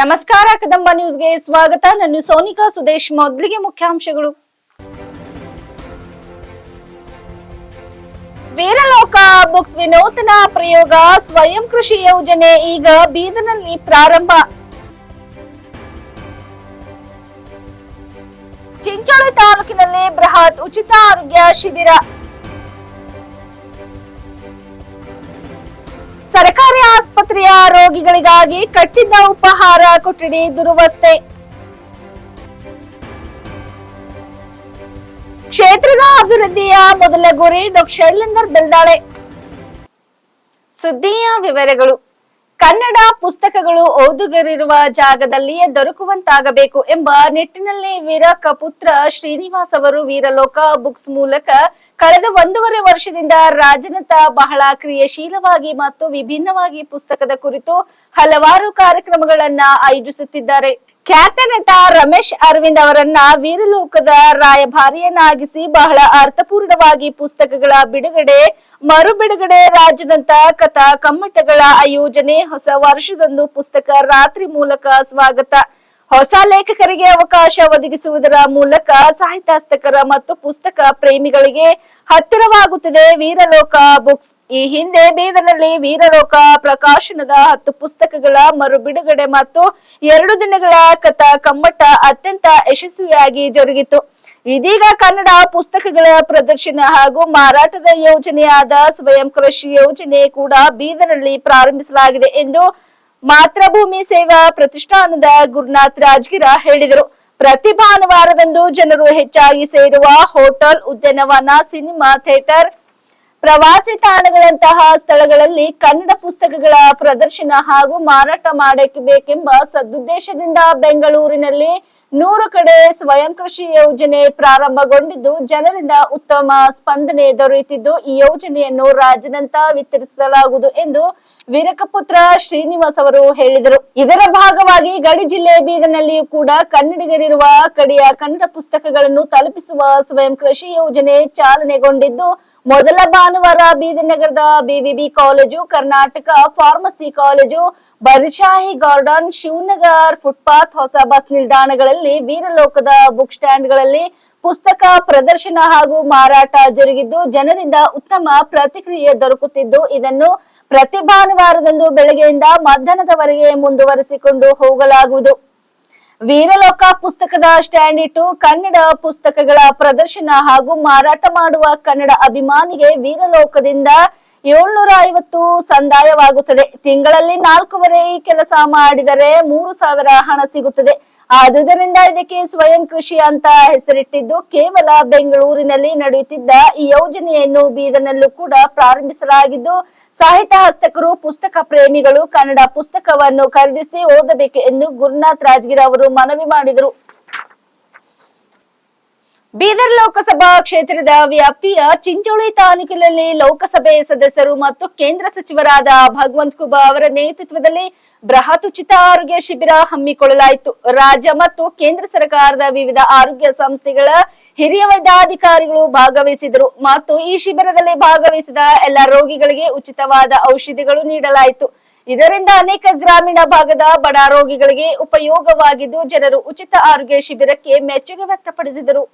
ನಮಸ್ಕಾರ, ಕದಂಬ ನ್ಯೂಸ್ಗೆ ಸ್ವಾಗತ. ನಾನು ಸೋನಿಕಾ ಸುದೇಶ್, ಮೊದಲಿಗೆ ಮುಖ್ಯಾಂಶಗಳು. ವೀರಲೋಕ ಬುಕ್ಸ್ ವಿನೂತನ ಪ್ರಯೋಗ, ಸ್ವಯಂ ಕೃಷಿ ಯೋಜನೆ, ಈಗ ಬೀದರ್ನಲ್ಲಿ ಪ್ರಾರಂಭ. ಚಿಂಚೋಳಿ ತಾಲೂಕಿನಲ್ಲಿ ಬೃಹತ್ ಉಚಿತ ಆರೋಗ್ಯ ಶಿಬಿರ. ಸರ್ಕಾರಿ ಆಸ್ಪತ್ರೆಯ ರೋಗಿಗಳಿಗಾಗಿ ಕಟ್ಟಿದ್ದ ಉಪಹಾರ ಕೊಠಡಿ ದುರವಸ್ಥೆ. ಕ್ಷೇತ್ರದ ಅಭಿವೃದ್ಧಿಯ ಮೊದಲ ಗುರಿ ಡಾಕ್ಟರ್ ಶೈಲೇಂದರ್ ಬೆಲ್ದಾಳೆ. ಸುದ್ದಿಯ ವಿವರಗಳು. ಕನ್ನಡ ಪುಸ್ತಕಗಳು ಓದುಗರಿರುವ ಜಾಗದಲ್ಲಿಯೇ ದೊರಕುವಂತಾಗಬೇಕು ಎಂಬ ನಿಟ್ಟಿನಲ್ಲಿ ವೀರ ಕಪುತ್ರ ಶ್ರೀನಿವಾಸ್ ಅವರು ವೀರಲೋಕ ಬುಕ್ಸ್ ಮೂಲಕ ಕಳೆದ ಒಂದೂವರೆ ವರ್ಷದಿಂದ ರಾಜನತ ಬಹಳ ಕ್ರಿಯಾಶೀಲವಾಗಿ ಮತ್ತು ವಿಭಿನ್ನವಾಗಿ ಪುಸ್ತಕದ ಕುರಿತು ಹಲವಾರು ಕಾರ್ಯಕ್ರಮಗಳನ್ನ ಆಯೋಜಿಸುತ್ತಿದ್ದಾರೆ. ಖ್ಯಾತ ನಟ ರಮೇಶ್ ಅರವಿಂದ್ ಅವರನ್ನ ವೀರಲೋಕದ ರಾಯಭಾರಿಯನ್ನಾಗಿಸಿ ಬಹಳ ಅರ್ಥಪೂರ್ಣವಾಗಿ ಪುಸ್ತಕಗಳ ಬಿಡುಗಡೆ ಮರು ಬಿಡುಗಡೆ ರಾಜ್ಯದಂತ ಕಥಾ ಕಮ್ಮಟಗಳ ಆಯೋಜನೆ ಹೊಸ ವರ್ಷದಂದು ಪುಸ್ತಕ ರಾತ್ರಿ ಮೂಲಕ ಸ್ವಾಗತ. ಹೊಸ ಲೇಖಕರಿಗೆ ಅವಕಾಶ ಒದಗಿಸುವುದರ ಮೂಲಕ ಸಾಹಿತ್ಯಾಸ್ತಕರ ಮತ್ತು ಪುಸ್ತಕ ಪ್ರೇಮಿಗಳಿಗೆ ಹತ್ತಿರವಾಗುತ್ತಿದೆ ವೀರಲೋಕ ಬುಕ್ಸ್. ಈ ಹಿಂದೆ ಬೀದರ್ನಲ್ಲಿ ವೀರಲೋಕ ಪ್ರಕಾಶನದ ಹತ್ತು ಪುಸ್ತಕಗಳ ಮರು ಬಿಡುಗಡೆ ಮತ್ತು ಎರಡು ದಿನಗಳ ಕಥಾ ಕಮ್ಮಟ ಅತ್ಯಂತ ಯಶಸ್ವಿಯಾಗಿ ಜರುಗಿತು. ಇದೀಗ ಕನ್ನಡ ಪುಸ್ತಕಗಳ ಪ್ರದರ್ಶನ ಹಾಗೂ ಮಾರಾಟದ ಯೋಜನೆಯಾದ ಸ್ವಯಂ ಕೃಷಿ ಯೋಜನೆ ಕೂಡ ಬೀದರ್ನಲ್ಲಿ ಪ್ರಾರಂಭಿಸಲಾಗಿದೆ ಎಂದು ಮಾತೃಭೂಮಿ ಸೇವಾ ಪ್ರತಿಷ್ಠಾನದ ಗುರುನಾಥ್ ರಾಜ್ಗಿರ ಹೇಳಿದರು. ಪ್ರತಿ ಭಾನುವಾರದಂದು ಜನರು ಹೆಚ್ಚಾಗಿ ಸೇರುವ ಹೋಟೆಲ್, ಉದ್ಯಾನವನ, ಸಿನಿಮಾ, ಥಿಯೇಟರ್ ಪ್ರವಾಸಿ ತಾಣಗಳಂತಹ ಸ್ಥಳಗಳಲ್ಲಿ ಕನ್ನಡ ಪುಸ್ತಕಗಳ ಪ್ರದರ್ಶನ ಹಾಗೂ ಮಾರಾಟ ಮಾಡಬೇಕೆಂಬ ಸದುದ್ದೇಶದಿಂದ ಬೆಂಗಳೂರಿನಲ್ಲಿ ನೂರು ಕಡೆ ಸ್ವಯಂ ಕೃಷಿ ಯೋಜನೆ ಪ್ರಾರಂಭಗೊಂಡಿದ್ದು, ಜನರಿಂದ ಉತ್ತಮ ಸ್ಪಂದನೆ ದೊರೆಯುತ್ತಿದ್ದು, ಈ ಯೋಜನೆಯನ್ನು ರಾಜ್ಯದಂತ ವಿತರಿಸಲಾಗುವುದು ಎಂದು ವೀರಕಪುತ್ರ ಶ್ರೀನಿವಾಸ್ ಅವರು ಹೇಳಿದರು. ಇದರ ಭಾಗವಾಗಿ ಗಡಿ ಜಿಲ್ಲೆ ಬೀದರ್ನಲ್ಲಿಯೂ ಕೂಡ ಕನ್ನಡಿಗರಿರುವ ಕಡೆಯ ಕನ್ನಡ ಪುಸ್ತಕಗಳನ್ನು ತಲುಪಿಸುವ ಸ್ವಯಂ ಕೃಷಿ ಯೋಜನೆ ಚಾಲನೆಗೊಂಡಿದ್ದು ಮೊದಲ ಭಾನುವಾರ ಬೀದಿನಗರದ ನಗರದ BVB college, Karnataka pharmacy college Barshahi garden, Shivnagar footpath, ಹೊಸ ಬಸ್ ನಿಲ್ದಾಣಗಳಲ್ಲಿ, ವೀರಲೋಕದ ಬುಕ್ ಸ್ಟ್ಯಾಂಡ್ಗಳಲ್ಲಿ ಪುಸ್ತಕ ಪ್ರದರ್ಶನ ಹಾಗೂ ಮಾರಾಟ ಜರುಗಿದ್ದು, ಜನರಿಂದ ಉತ್ತಮ ಪ್ರತಿಕ್ರಿಯೆ ದೊರಕುತ್ತಿದ್ದು, ಇದನ್ನು ಪ್ರತಿ ಭಾನುವಾರದಂದು ಬೆಳಗ್ಗೆಯಿಂದ ಮಧ್ಯಾಹ್ನದವರೆಗೆ ಮುಂದುವರಿಸಿಕೊಂಡು ಹೋಗಲಾಗುವುದು. ವೀರಲೋಕ ಪುಸ್ತಕದ ಸ್ಟ್ಯಾಂಡ್ ಇಟ್ಟು ಕನ್ನಡ ಪುಸ್ತಕಗಳ ಪ್ರದರ್ಶನ ಹಾಗೂ ಮಾರಾಟ ಮಾಡುವ ಕನ್ನಡ ಅಭಿಮಾನಿಗೆ ವೀರಲೋಕದಿಂದ ಏಳ್ನೂರ ಐವತ್ತು ಸಂದಾಯವಾಗುತ್ತದೆ. ತಿಂಗಳಲ್ಲಿ ನಾಲ್ಕೂವರೆ ಕೆಲಸ ಮಾಡಿದರೆ ಮೂರು ಸಾವಿರ ಹಣ ಸಿಗುತ್ತದೆ. ಆದುದರಿಂದ ಇದಕ್ಕೆ ಸ್ವಯಂ ಕೃಷಿ ಅಂತ ಹೆಸರಿಟ್ಟಿದ್ದು ಕೇವಲ ಬೆಂಗಳೂರಿನಲ್ಲಿ ನಡೆಯುತ್ತಿದ್ದ ಈ ಯೋಜನೆಯನ್ನು ಬೀದರ್ನಲ್ಲೂ ಕೂಡ ಪ್ರಾರಂಭಿಸಲಾಗಿದ್ದು, ಸಾಹಿತ್ಯ ಹಸ್ತಕರು, ಪುಸ್ತಕ ಪ್ರೇಮಿಗಳು ಕನ್ನಡ ಪುಸ್ತಕವನ್ನು ಖರೀದಿಸಿ ಓದಬೇಕು ಎಂದು ಗುರುನಾಥ್ ರಾಜ್ಗಿರ್ ಅವರು ಮನವಿ ಮಾಡಿದರು. ಬೀದರ್ ಲೋಕಸಭಾ ಕ್ಷೇತ್ರದ ವ್ಯಾಪ್ತಿಯ ಚಿಂಚೋಳಿ ತಾಲೂಕಿನಲ್ಲಿ ಲೋಕಸಭೆ ಸದಸ್ಯರು ಮತ್ತು ಕೇಂದ್ರ ಸಚಿವರಾದ ಭಗವಂತ್ ಕುಬಾ ಅವರ ನೇತೃತ್ವದಲ್ಲಿ ಬೃಹತ್ ಉಚಿತ ಆರೋಗ್ಯ ಶಿಬಿರ ಹಮ್ಮಿಕೊಳ್ಳಲಾಯಿತು. ರಾಜ್ಯ ಮತ್ತು ಕೇಂದ್ರ ಸರ್ಕಾರದ ವಿವಿಧ ಆರೋಗ್ಯ ಸಂಸ್ಥೆಗಳ ಹಿರಿಯ ವೈದ್ಯಾಧಿಕಾರಿಗಳು ಭಾಗವಹಿಸಿದರು ಮತ್ತು ಈ ಶಿಬಿರದಲ್ಲಿ ಭಾಗವಹಿಸಿದ ಎಲ್ಲ ರೋಗಿಗಳಿಗೆ ಉಚಿತವಾದ ಔಷಧಿಗಳು ನೀಡಲಾಯಿತು. ಇದರಿಂದ ಅನೇಕ ಗ್ರಾಮೀಣ ಭಾಗದ ಬಡ ರೋಗಿಗಳಿಗೆ ಉಪಯೋಗವಾಗಿದ್ದು ಜನರು ಉಚಿತ ಆರೋಗ್ಯ ಶಿಬಿರಕ್ಕೆ ಮೆಚ್ಚುಗೆ ವ್ಯಕ್ತಪಡಿಸಿದರು.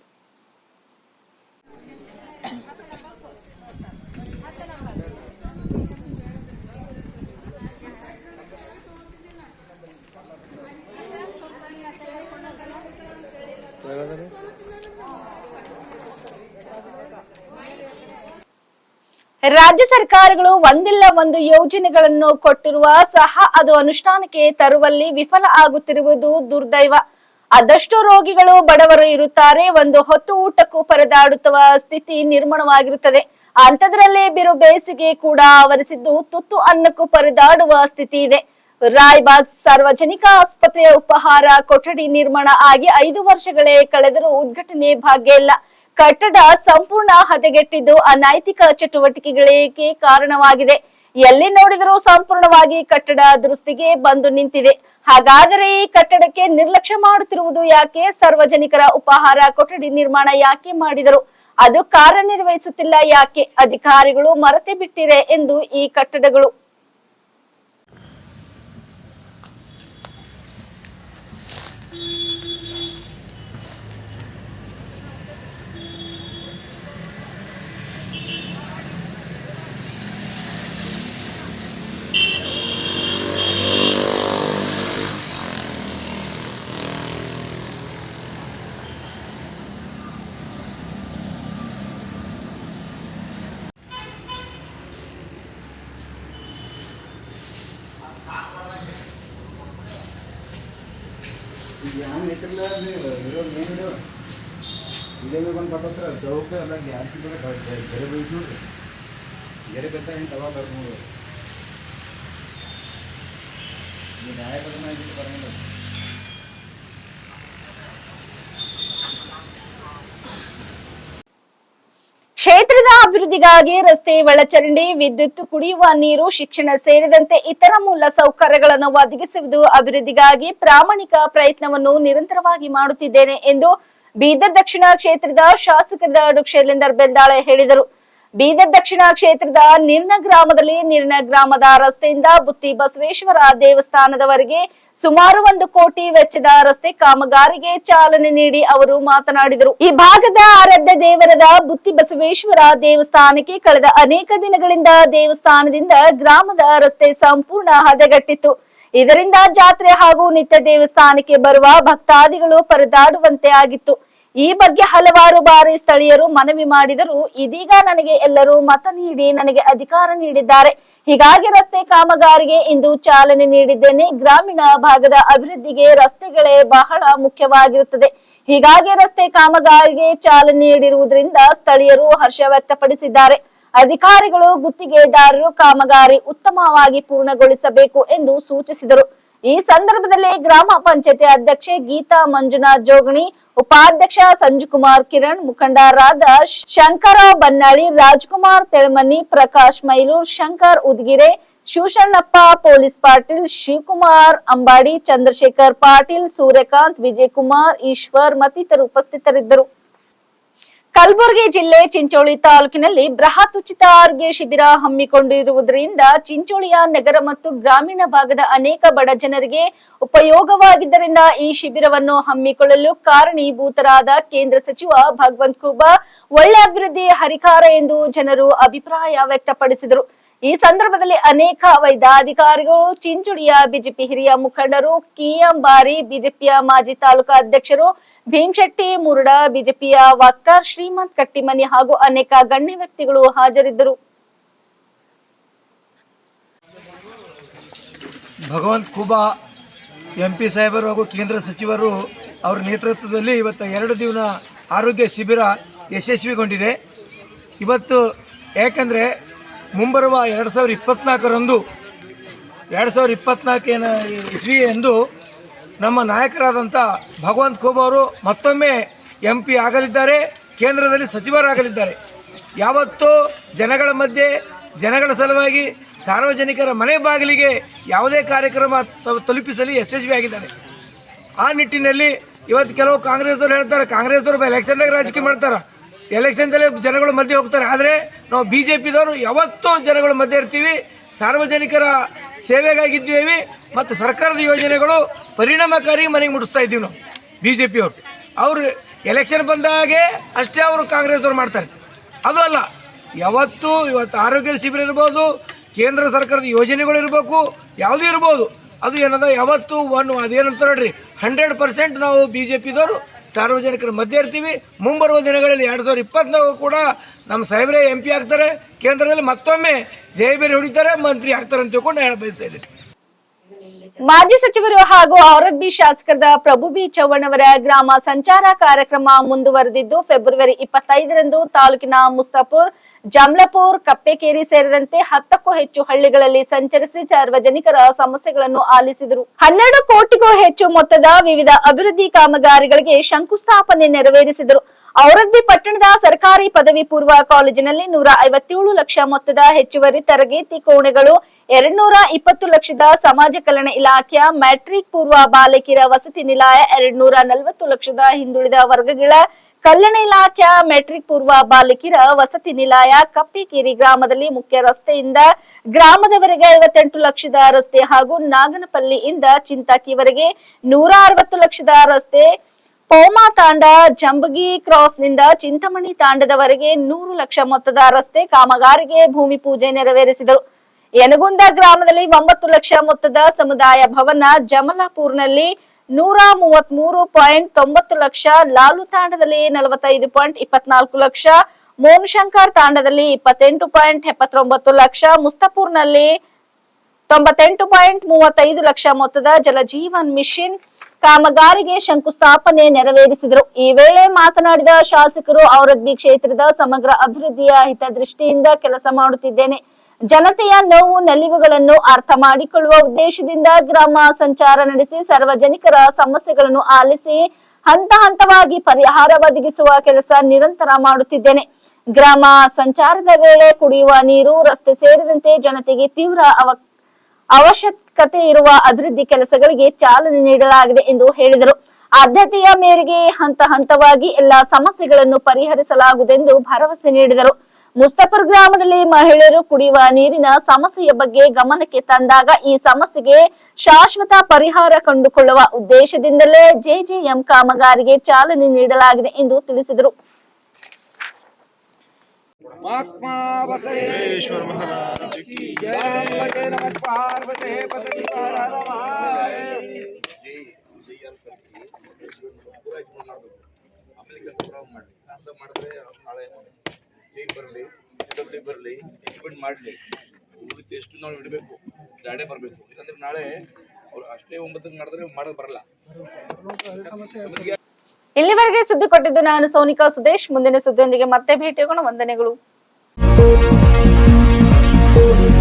ರಾಜ್ಯ ಸರ್ಕಾರಗಳು ಒಂದಿಲ್ಲ ಒಂದು ಯೋಜನೆಗಳನ್ನು ಕೊಟ್ಟಿರುವ ಸಹ ಅದು ಅನುಷ್ಠಾನಕ್ಕೆ ತರುವಲ್ಲಿ ವಿಫಲ ಆಗುತ್ತಿರುವುದು ದುರ್ದೈವ. ಅದಷ್ಟು ರೋಗಿಗಳು ಬಡವರು ಇರುತ್ತಾರೆ, ಒಂದು ಹೊತ್ತು ಊಟಕ್ಕೂ ಪರದಾಡುತ್ತವ ಸ್ಥಿತಿ ನಿರ್ಮಾಣವಾಗಿರುತ್ತದೆ. ಅಂಥದ್ರಲ್ಲೇ ಬಿರು ಬೇಸಿಗೆ ಕೂಡ ಆವರಿಸಿದ್ದು ತುತ್ತು ಅನ್ನಕ್ಕೂ ಪರದಾಡುವ ಸ್ಥಿತಿ ಇದೆ. ರಾಯ್ಬಾಗ್ ಸಾರ್ವಜನಿಕ ಆಸ್ಪತ್ರೆಯ ಉಪಹಾರ, ಕೊಠಡಿ ನಿರ್ಮಾಣ ಆಗಿ ಐದು ವರ್ಷಗಳೇ ಕಳೆದರೂ ಉದ್ಘಾಟನೆ ಭಾಗ್ಯ ಇಲ್ಲ. ಕಟ್ಟಡ ಸಂಪೂರ್ಣ ಹದಗೆಟ್ಟಿದ್ದು ಅನೈತಿಕ ಚಟುವಟಿಕೆಗಳಿಗೆ ಕಾರಣವಾಗಿದೆ? ಎಲ್ಲಿ ನೋಡಿದರೂ ಸಂಪೂರ್ಣವಾಗಿ ಕಟ್ಟಡ ದುರಸ್ತಿಗೆ ಬಂದು ನಿಂತಿದೆ. ಹಾಗಾದರೆ ಈ ಕಟ್ಟಡಕ್ಕೆ ನಿರ್ಲಕ್ಷ್ಯ ಮಾಡುತ್ತಿರುವುದು ಯಾಕೆ? ಸಾರ್ವಜನಿಕರ ಉಪಹಾರ, ಕೊಠಡಿ ನಿರ್ಮಾಣ ಯಾಕೆ ಮಾಡಿದರು? ಅದು ಕಾರ್ಯನಿರ್ವಹಿಸುತ್ತಿಲ್ಲ ಯಾಕೆ? ಅಧಿಕಾರಿಗಳು ಮರೆತೆ ಬಿಟ್ಟಿರೆ ಎಂದು ಈ ಕಟ್ಟಡಗಳು ಹಂಗೆ ಐತ್ರಲ್ಲ ಇರೋ ಮೇನ್ ಇರೋ ಇದೇ ಬಂದು ಪಟ್ಟತ್ರ ಚೌಕ ಎಲ್ಲ ಯಾರು ಸಿಗೋದು ಗೆರೆ ಬೈತು ನೋಡ್ರಿ ಗೆರೆ ಬೆತ್ತ ಏನು ತಗೋ ಬರ್ಬೋದು ಈ ನ್ಯಾಯ ಕದನ ಅಭಿವೃದ್ಧಿಗಾಗಿ ರಸ್ತೆ, ಒಳಚರಂಡಿ, ವಿದ್ಯುತ್, ಕುಡಿಯುವ ನೀರು, ಶಿಕ್ಷಣ ಸೇರಿದಂತೆ ಇತರ ಮೂಲ ಸೌಕರ್ಯಗಳನ್ನು ಒದಗಿಸುವುದು ಅಭಿವೃದ್ಧಿಗಾಗಿ ಪ್ರಾಮಾಣಿಕ ಪ್ರಯತ್ನವನ್ನು ನಿರಂತರವಾಗಿ ಮಾಡುತ್ತಿದ್ದೇನೆ ಎಂದು ಬೀದರ್ ದಕ್ಷಿಣ ಕ್ಷೇತ್ರದ ಶಾಸಕರಾದ ಶೈಲೇಂದರ್ ಬೆಂದಾಳೆ ಹೇಳಿದರು. ಬೀದರ್ ದಕ್ಷಿಣ ಕ್ಷೇತ್ರದ ನಿರ್ನ ಗ್ರಾಮದಲ್ಲಿ ನಿರ್ನ ಗ್ರಾಮದ ರಸ್ತೆಯಿಂದ ಬುತ್ತಿ ಬಸವೇಶ್ವರ ದೇವಸ್ಥಾನದವರೆಗೆ ಸುಮಾರು ಒಂದು ಕೋಟಿ ವೆಚ್ಚದ ರಸ್ತೆ ಕಾಮಗಾರಿಗೆ ಚಾಲನೆ ನೀಡಿ ಅವರು ಮಾತನಾಡಿದರು. ಈ ಭಾಗದ ಆರಾಧ್ಯ ದೇವರದ ಬುತ್ತಿ ಬಸವೇಶ್ವರ ದೇವಸ್ಥಾನಕ್ಕೆ ಕಳೆದ ಅನೇಕ ದಿನಗಳಿಂದ ದೇವಸ್ಥಾನದಿಂದ ಗ್ರಾಮದ ರಸ್ತೆ ಸಂಪೂರ್ಣ ಹದಗೆಟ್ಟಿತ್ತು. ಇದರಿಂದ ಜಾತ್ರೆ ಹಾಗೂ ನಿತ್ಯ ದೇವಸ್ಥಾನಕ್ಕೆ ಬರುವ ಭಕ್ತಾದಿಗಳು ಪರದಾಡುವಂತೆ ಆಗಿತ್ತು. ಈ ಬಗ್ಗೆ ಹಲವಾರು ಬಾರಿ ಸ್ಥಳೀಯರು ಮನವಿ ಮಾಡಿದರೂ ಇದೀಗ ನನಗೆ ಎಲ್ಲರೂ ಮತ ನೀಡಿ ನನಗೆ ಅಧಿಕಾರ ನೀಡಿದ್ದಾರೆ. ಹೀಗಾಗಿ ರಸ್ತೆ ಕಾಮಗಾರಿಗೆ ಇಂದು ಚಾಲನೆ ನೀಡಿದ್ದೇನೆ. ಗ್ರಾಮೀಣ ಭಾಗದ ಅಭಿವೃದ್ಧಿಗೆ ರಸ್ತೆಗಳೇ ಬಹಳ ಮುಖ್ಯವಾಗಿರುತ್ತದೆ. ಹೀಗಾಗಿ ರಸ್ತೆ ಕಾಮಗಾರಿಗೆ ಚಾಲನೆ ನೀಡಿರುವುದರಿಂದ ಸ್ಥಳೀಯರು ಹರ್ಷ ವ್ಯಕ್ತಪಡಿಸಿದ್ದಾರೆ. ಅಧಿಕಾರಿಗಳು ಗುತ್ತಿಗೆದಾರರು ಕಾಮಗಾರಿ ಉತ್ತಮವಾಗಿ ಪೂರ್ಣಗೊಳಿಸಬೇಕು ಎಂದು ಸೂಚಿಸಿದರು. ಈ ಸಂದರ್ಭದಲ್ಲಿ ಗ್ರಾಮ ಪಂಚಾಯತಿ ಅಧ್ಯಕ್ಷೆ ಗೀತಾ ಮಂಜುನಾಥ್ ಜೋಗಣಿ, ಉಪಾಧ್ಯಕ್ಷ ಸಂಜುಕುಮಾರ್ ಕಿರಣ್, ಮುಖಂಡರಾದ ಶಂಕರ ಬನ್ನಾಳಿ, ರಾಜ್ಕುಮಾರ್ ತೆಳಮನಿ, ಪ್ರಕಾಶ್ ಮೈಲೂರ್, ಶಂಕರ್ ಉದ್ಗಿರೆ ಶಿವಶಣ್ಣಪ್ಪ ಪೊಲೀಸ್ ಪಾಟೀಲ್, ಶಿವಕುಮಾರ್ ಅಂಬಾಡಿ, ಚಂದ್ರಶೇಖರ್ ಪಾಟೀಲ್, ಸೂರ್ಯಕಾಂತ್, ವಿಜಯಕುಮಾರ್, ಈಶ್ವರ್ ಮತ್ತಿತರರು ಉಪಸ್ಥಿತರಿದ್ದರು. ಕಲಬುರಗಿ ಜಿಲ್ಲೆ ಚಿಂಚೋಳಿ ತಾಲೂಕಿನಲ್ಲಿ ಬೃಹತ್ ಉಚಿತ ಆರೋಗ್ಯ ಶಿಬಿರ ಹಮ್ಮಿಕೊಂಡಿರುವುದರಿಂದ ಚಿಂಚೋಳಿಯ ನಗರ ಮತ್ತು ಗ್ರಾಮೀಣ ಭಾಗದ ಅನೇಕ ಬಡ ಜನರಿಗೆ ಉಪಯೋಗವಾಗಿದ್ದರಿಂದ ಈ ಶಿಬಿರವನ್ನು ಹಮ್ಮಿಕೊಳ್ಳಲು ಕಾರಣೀಭೂತರಾದ ಕೇಂದ್ರ ಸಚಿವ ಭಗವಂತ್ ಖೂಬಾ ಒಳ್ಳೆ ಅಭಿವೃದ್ಧಿ ಹರಿಕಾರ ಎಂದು ಜನರು ಅಭಿಪ್ರಾಯ ವ್ಯಕ್ತಪಡಿಸಿದರು. ಈ ಸಂದರ್ಭದಲ್ಲಿ ಅನೇಕ ವೈದ್ಯಾಧಿಕಾರಿಗಳು, ಚಿಂಚುಡಿಯ ಬಿಜೆಪಿ ಹಿರಿಯ ಮುಖಂಡರು ಕಿಯಂಬಾರಿ ಬಿಜೆಪಿಯ ಮಾಜಿ ತಾಲೂಕಾ ಅಧ್ಯಕ್ಷರು, ಭೀಮಶೆಟ್ಟಿ, ಮುರುಡ ಬಿಜೆಪಿಯ ವಕ್ತಾರ್ ಶ್ರೀಮಂತ್ ಕಟ್ಟಿಮನಿ ಹಾಗೂ ಅನೇಕ ಗಣ್ಯ ವ್ಯಕ್ತಿಗಳು ಹಾಜರಿದ್ದರು. ಭಗವಂತ್ ಖುಬಾ, ಎಂ ಪಿ ಸಾಹೇಬರು ಹಾಗೂ ಕೇಂದ್ರ ಸಚಿವರು ಅವರ ನೇತೃತ್ವದಲ್ಲಿ ಇವತ್ತು ಎರಡು ದಿನ ಆರೋಗ್ಯ ಶಿಬಿರ ಯಶಸ್ವಿಗೊಂಡಿದೆ. ಇವತ್ತು ಯಾಕಂದರೆ ಮುಂಬರುವ ಎರಡು ಸಾವಿರ ಇಪ್ಪತ್ನಾಲ್ಕರಂದು, ಎರಡು ಸಾವಿರದ ಇಪ್ಪತ್ತ್ನಾಲ್ಕೇನ ಇಸ್ವಿ ಎಂದು ನಮ್ಮ ನಾಯಕರಾದಂಥ ಭಗವಂತ್ ಖೂಬಾ ಅವರು ಮತ್ತೊಮ್ಮೆ ಎಂ ಪಿ ಆಗಲಿದ್ದಾರೆ, ಕೇಂದ್ರದಲ್ಲಿ ಸಚಿವರಾಗಲಿದ್ದಾರೆ. ಯಾವತ್ತೂ ಜನಗಳ ಮಧ್ಯೆ, ಜನಗಳ ಸಲುವಾಗಿ ಸಾರ್ವಜನಿಕರ ಮನೆ ಬಾಗಿಲಿಗೆ ಯಾವುದೇ ಕಾರ್ಯಕ್ರಮ ತಲುಪಿಸಲು ಯಶಸ್ವಿಯಾಗಿದ್ದಾರೆ ಆ ನಿಟ್ಟಿನಲ್ಲಿ ಇವತ್ತು ಕೆಲವು ಕಾಂಗ್ರೆಸ್ದವ್ರು ಹೇಳ್ತಾರೆ, ಕಾಂಗ್ರೆಸ್ದವ್ರು ಎಲೆಕ್ಷನ್ದಾಗ ರಾಜಕೀಯ ಮಾಡ್ತಾರೆ. ಎಲೆಕ್ಷನ್ದಲ್ಲಿ ಜನಗಳ ಮಧ್ಯೆ ಹೋಗ್ತಾರೆ. ಆದರೆ ನಾವು ಬಿ ಜೆ ಪಿದವರು ಯಾವತ್ತೂ ಜನಗಳ ಮಧ್ಯೆ ಇರ್ತೀವಿ. ಸಾರ್ವಜನಿಕರ ಸೇವೆಗಾಗಿದ್ದೀವಿ ಮತ್ತು ಸರ್ಕಾರದ ಯೋಜನೆಗಳು ಪರಿಣಾಮಕಾರಿ ಮನೆಗೆ ಮುಟ್ಟಿಸ್ತಾ ಇದ್ದೀವಿ ನಾವು ಬಿ ಜೆ ಪಿಯವರು ಅವರು ಎಲೆಕ್ಷನ್ ಬಂದಾಗೆ ಅಷ್ಟೇ ಅವರು ಕಾಂಗ್ರೆಸ್ದವ್ರು ಮಾಡ್ತಾರೆ. ಅದು ಅಲ್ಲ, ಯಾವತ್ತೂ ಇವತ್ತು ಆರೋಗ್ಯ ಶಿಬಿರ ಇರ್ಬೋದು, ಕೇಂದ್ರ ಸರ್ಕಾರದ ಯೋಜನೆಗಳು ಇರಬೇಕು, ಯಾವುದೇ ಇರ್ಬೋದು. ಅದು ಏನದ ಯಾವತ್ತು ಒನ್ ಅದೇನಂತ ನೋಡ್ರಿ, ಹಂಡ್ರೆಡ್ ಪರ್ಸೆಂಟ್ ನಾವು ಬಿ ಜೆ ಪಿದವರು ಸಾರ್ವಜನಿಕರ ಮಧ್ಯೆ ಇರ್ತೀವಿ. ಮುಂಬರುವ ದಿನಗಳಲ್ಲಿ ಎರಡು ಸಾವಿರದ ಇಪ್ಪತ್ನಾಲ್ಕು ಕೂಡ ನಮ್ಮ ಸಾಹೇಬ್ರೆ ಎಂ ಪಿ ಆಗ್ತಾರೆ. ಕೇಂದ್ರದಲ್ಲಿ ಮತ್ತೊಮ್ಮೆ ಜಯಬೇರಿ ಹೊಡಿತಾರೆ, ಮಂತ್ರಿ ಆಗ್ತಾರೆ ಅಂತ ತಿಳ್ಕೊಂಡು ಹೇಳ ಬಯಸ್ತಾ ಇದ್ದೀನಿ. ಮಾಜಿ ಸಚಿವರು ಹಾಗೂ ಔರದ್ಬಿ ಶಾಸಕರ ಪ್ರಭು ಬಿ ಅವರ ಗ್ರಾಮ ಸಂಚಾರ ಕಾರ್ಯಕ್ರಮ ಮುಂದುವರೆದಿದ್ದು, ಫೆಬ್ರವರಿ ಇಪ್ಪತ್ತೈದರಂದು ತಾಲೂಕಿನ ಮುಸ್ತಾಪುರ್, ಜಮ್ಲಪುರ್, ಕಪ್ಪೆಕೇರಿ ಸೇರಿದಂತೆ ಹತ್ತಕ್ಕೂ ಹೆಚ್ಚು ಹಳ್ಳಿಗಳಲ್ಲಿ ಸಂಚರಿಸಿ ಸಾರ್ವಜನಿಕರ ಸಮಸ್ಯೆಗಳನ್ನು ಆಲಿಸಿದರು. ಹನ್ನೆರಡು ಕೋಟಿಗೂ ಹೆಚ್ಚು ಮೊತ್ತದ ವಿವಿಧ ಅಭಿವೃದ್ಧಿ ಕಾಮಗಾರಿಗಳಿಗೆ ಶಂಕುಸ್ಥಾಪನೆ ನೆರವೇರಿಸಿದರು. ಔರದ್ಬಿ ಪಟ್ಟಣದ ಸರ್ಕಾರಿ ಪದವಿ ಪೂರ್ವ ಕಾಲೇಜಿನಲ್ಲಿ ನೂರ ಐವತ್ತೇಳು ಲಕ್ಷ ಮೊತ್ತದ ಹೆಚ್ಚುವರಿ ತರಬೇತಿ ಕೋಣೆಗಳು, ಎರಡ್ನೂರ ಇಪ್ಪತ್ತು ಲಕ್ಷದ ಸಮಾಜ ಕಲ್ಯಾಣ ಇಲಾಖೆಯ ಮ್ಯಾಟ್ರಿಕ್ ಪೂರ್ವ ಬಾಲಕಿಯರ ವಸತಿ ನಿಲಯ, ಎರಡ್ನೂರ ನಲವತ್ತು ಲಕ್ಷದ ಹಿಂದುಳಿದ ವರ್ಗಗಳ ಕಲ್ಯಾಣ ಇಲಾಖೆಯ ಮೆಟ್ರಿಕ್ ಪೂರ್ವ ಬಾಲಕಿಯರ ವಸತಿ ನಿಲಯ ಕಪ್ಪಿಕೇರಿ ಗ್ರಾಮದಲ್ಲಿ ಮುಖ್ಯ ರಸ್ತೆಯಿಂದ ಗ್ರಾಮದವರೆಗೆ ಐವತ್ತೆಂಟು ಲಕ್ಷದ ರಸ್ತೆ ಹಾಗೂ ನಾಗನಪಲ್ಲಿಯಿಂದ ಚಿಂತಾಕಿವರೆಗೆ ನೂರ ಅರವತ್ತು ಲಕ್ಷದ ರಸ್ತೆ ಪೌಮಾ ತಾಂಡ ಜಂಬಗಿ ಕ್ರಾಸ್ನಿಂದ ಚಿಂತಮಣಿ ತಾಂಡದವರೆಗೆ ನೂರು ಲಕ್ಷ ಮೊತ್ತದ ರಸ್ತೆ ಕಾಮಗಾರಿಗೆ ಭೂಮಿ ಪೂಜೆ ನೆರವೇರಿಸಿದರು. ಯನಗುಂದ ಗ್ರಾಮದಲ್ಲಿ ಒಂಬತ್ತು ಲಕ್ಷ ಮೊತ್ತದ ಸಮುದಾಯ ಭವನ ಜಮಲಾಪುರ್ನಲ್ಲಿ ನೂರ ಮೂವತ್ತ್ ಮೂರು ಪಾಯಿಂಟ್ ತೊಂಬತ್ತು ಲಕ್ಷ, ಲಾಲು ತಾಂಡದಲ್ಲಿ ನಲವತ್ತೈದು ಪಾಯಿಂಟ್ ಇಪ್ಪತ್ನಾಲ್ಕು ಲಕ್ಷ ಮೋನ್ಶಂಕರ್ ತಾಂಡದಲ್ಲಿ ಇಪ್ಪತ್ತೆಂಟು ಪಾಯಿಂಟ್ ಎಪ್ಪತ್ತೊಂಬತ್ತು ಲಕ್ಷ, ಮುಸ್ತಪುರ್ನಲ್ಲಿ ತೊಂಬತ್ತೆಂಟು ಪಾಯಿಂಟ್ ಮೂವತ್ತೈದು ಲಕ್ಷ ಮೊತ್ತದ ಜಲಜೀವನ್ ಮಿಷನ್ ಕಾಮಗಾರಿಗೆ ಶಂಕುಸ್ಥಾಪನೆ ನೆರವೇರಿಸಿದರು. ಈ ವೇಳೆ ಮಾತನಾಡಿದ ಶಾಸಕರು ಔರದ್ಬಿ ಕ್ಷೇತ್ರದ ಸಮಗ್ರ ಅಭಿವೃದ್ಧಿಯ ಹಿತದೃಷ್ಟಿಯಿಂದ ಕೆಲಸ ಮಾಡುತ್ತಿದ್ದೇನೆ. ಜನತೆಯ ನೋವು, ನಲಿವುಗಳನ್ನು ಅರ್ಥ ಮಾಡಿಕೊಳ್ಳುವ ಉದ್ದೇಶದಿಂದ ಗ್ರಾಮ ಸಂಚಾರ ನಡೆಸಿ ಸಾರ್ವಜನಿಕರ ಸಮಸ್ಯೆಗಳನ್ನು ಆಲಿಸಿ ಹಂತ ಹಂತವಾಗಿ ಪರಿಹಾರ ಒದಗಿಸುವ ಕೆಲಸ ನಿರಂತರ ಮಾಡುತ್ತಿದ್ದೇನೆ. ಗ್ರಾಮ ಸಂಚಾರದ ವೇಳೆ ಕುಡಿಯುವ ನೀರು, ರಸ್ತೆ ಸೇರಿದಂತೆ ಜನತೆಗೆ ತೀವ್ರ ಅವ ಅವಶ್ಯಕತೆ ಇರುವ ಅಭಿವೃದ್ಧಿ ಕೆಲಸಗಳಿಗೆ ಚಾಲನೆ ನೀಡಲಾಗಿದೆ ಎಂದು ಹೇಳಿದರು. ಆದ್ಯತೆಯ ಮೇರೆಗೆ ಹಂತ ಹಂತವಾಗಿ ಎಲ್ಲಾ ಸಮಸ್ಯೆಗಳನ್ನು ಪರಿಹರಿಸಲಾಗುವುದೆಂದು ಭರವಸೆ ನೀಡಿದರು. ಮುಸ್ತಫರ್ ಗ್ರಾಮದಲ್ಲಿ ಮಹಿಳೆಯರು ಕುಡಿಯುವ ನೀರಿನ ಸಮಸ್ಯೆಯ ಬಗ್ಗೆ ಗಮನಕ್ಕೆ ತಂದಾಗ ಈ ಸಮಸ್ಯೆಗೆ ಶಾಶ್ವತ ಪರಿಹಾರ ಕಂಡುಕೊಳ್ಳುವ ಉದ್ದೇಶದಿಂದಲೇ ಜೆಜೆಎಂ ಕಾಮಗಾರಿಗೆ ಚಾಲನೆ ನೀಡಲಾಗಿದೆ ಎಂದು ತಿಳಿಸಿದರು. ಆಮೇಲೆ ಮಾಡಿ ಮಾಡಿದ್ರೆ ನಾಳೆ ಹೇಗೆ ಬರಲಿ ಡಬ್ಲ್ಯೂ ಬರಲಿ ಎಕ್ಸ್ಪೆಂಡ್ ಮಾಡಲಿ ಉಳಿದ ಎಷ್ಟು ನಾವು ಇಡಬೇಕು ಗಾಡಿ ಬರಬೇಕು ಇಲ್ಲಾಂದ್ರೆ ನಾಳೆ ಅವ್ರು ಅಷ್ಟೇ ಒಂಬತ್ತಕ್ಕೆ ಮಾಡಿದ್ರೆ ಮಾಡೋದು ಬರಲ್ಲ ಇಲ್ಲಿವರೆಗೆ ಸುದ್ದಿ ಕೊಟ್ಟಿದ್ದು ನಾನು ಸೋನಿಕಾ ಸುದೇಶ್. ಮುಂದಿನ ಸುದ್ದಿಯೊಂದಿಗೆ ಮತ್ತೆ ಭೇಟಿಯಾಗೋಣ. ವಂದನೆಗಳು. you.